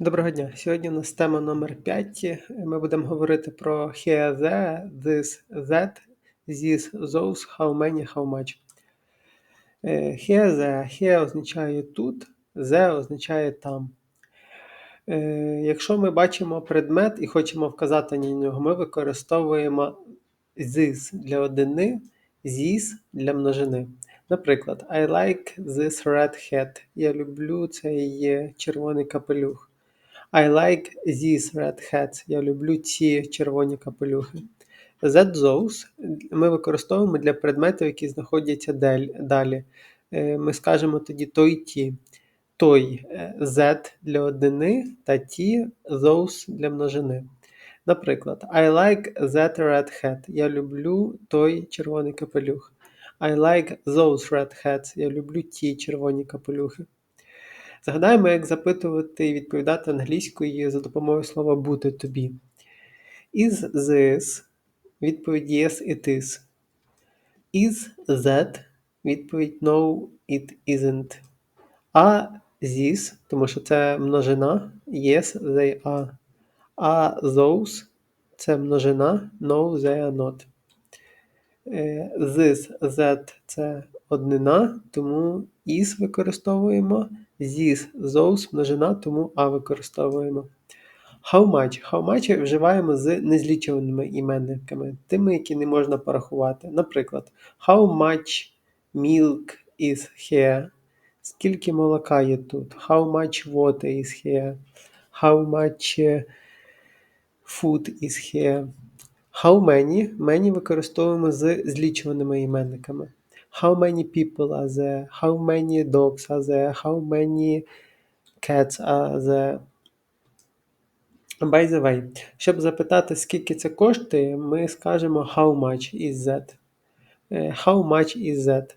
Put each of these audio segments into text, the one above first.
Доброго дня! Сьогодні у нас тема номер 5. Ми будемо говорити про here, this, that, this, those, how many, how much. Е, Here, there. Here означає тут, there означає там. Е, Якщо ми бачимо предмет і хочемо вказати на нього, ми використовуємо this для одини, this для множини. Наприклад, I like this red hat. Я люблю цей червоний капелюх. I like these red hats. Я люблю ці червоні капелюхи. That those ми використовуємо для предметів, які знаходяться далі. Е, ми скажемо тоді той ті. Той е, that для однини та ті those для множини. Наприклад, I like that red hat. Я люблю той червоний капелюх. I like those red hats. Я люблю ті червоні капелюхи. Згадаємо, як запитувати і відповідати англійською за допомогою слова бути тобі. Is this? Відповідь Yes, it is. Is that? Відповідь No, it isn't. А this, тому що це множина. Yes, they are. А those це множина. No, they are not. Е, this, that це однина, тому is використовуємо. This, those множина, тому а використовуємо. How much? How much вживаємо з незлічуваними іменниками, тими, які не можна порахувати. Наприклад, How much milk is here? Скільки молока є тут? How much water is here? How much е, food is here? How many? Many використовуємо з злічуваними іменниками. How many people are there? How many dogs are there? How many cats are there? By the way, щоб запитати, скільки це коштує, ми скажемо how much is that. Е, how much is that?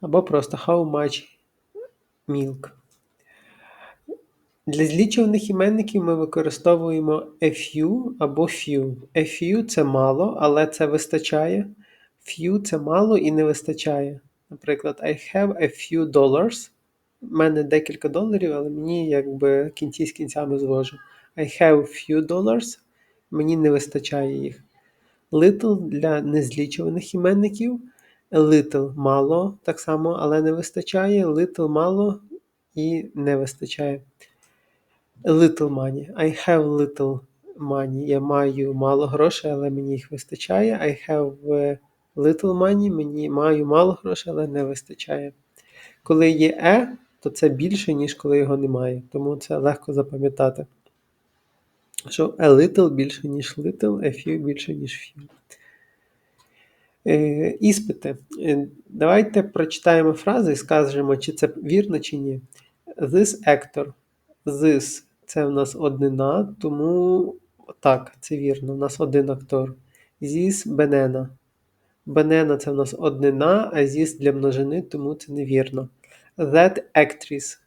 Або просто how much milk. Для злічуваних іменників ми використовуємо a few або few. A few це мало, але це вистачає. Few це мало і не вистачає. Наприклад, I have a few dollars. У мене декілька доларів, але мені якби кінці з кінцями звожу. I have few dollars. Мені не вистачає їх. Little для незлічуваних іменників. A little мало, так само, але не вистачає. Little мало і не вистачає. Little money. I have little money. Я маю мало грошей, але мені їх вистачає. I have little money. Мені маю мало грошей, але не вистачає. Коли є e, то це більше, ніж коли його немає. Тому це легко запам'ятати. Що a little більше, ніж little, a few більше, ніж few. Е, Іспити. Е, давайте прочитаємо фрази і скажемо, чи це вірно, чи ні. This actor. This це в нас однина, тому так, це вірно. У нас один актор. This banana. Banana це в нас однина, а this для множини, тому це невірно. That actress.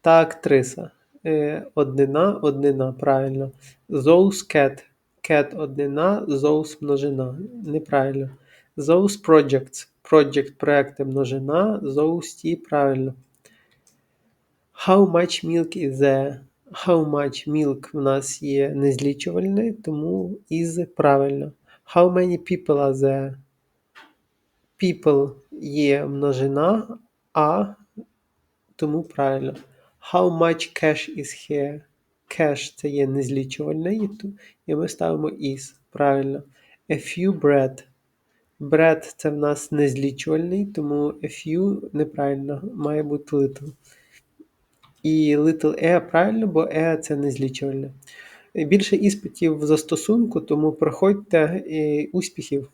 Та актриса. Е, Однина, однина, правильно. Those cat. Cat однина, those множина. Неправильно. Those projects. Project проекти множина, those ті, правильно. How much milk is there? How much milk в нас є незлічувальне, тому is правильно. How many people are there? People є множина, а тому правильно. How much cash is here? Cash це є незлічувальне, і ми ставимо is. Правильно. A few bread. Bread це в нас незлічувальний, тому a few неправильно, має бути little. І little e правильно, бо e це незлічувальне. Більше іспитів в застосунку, тому проходьте і успіхів!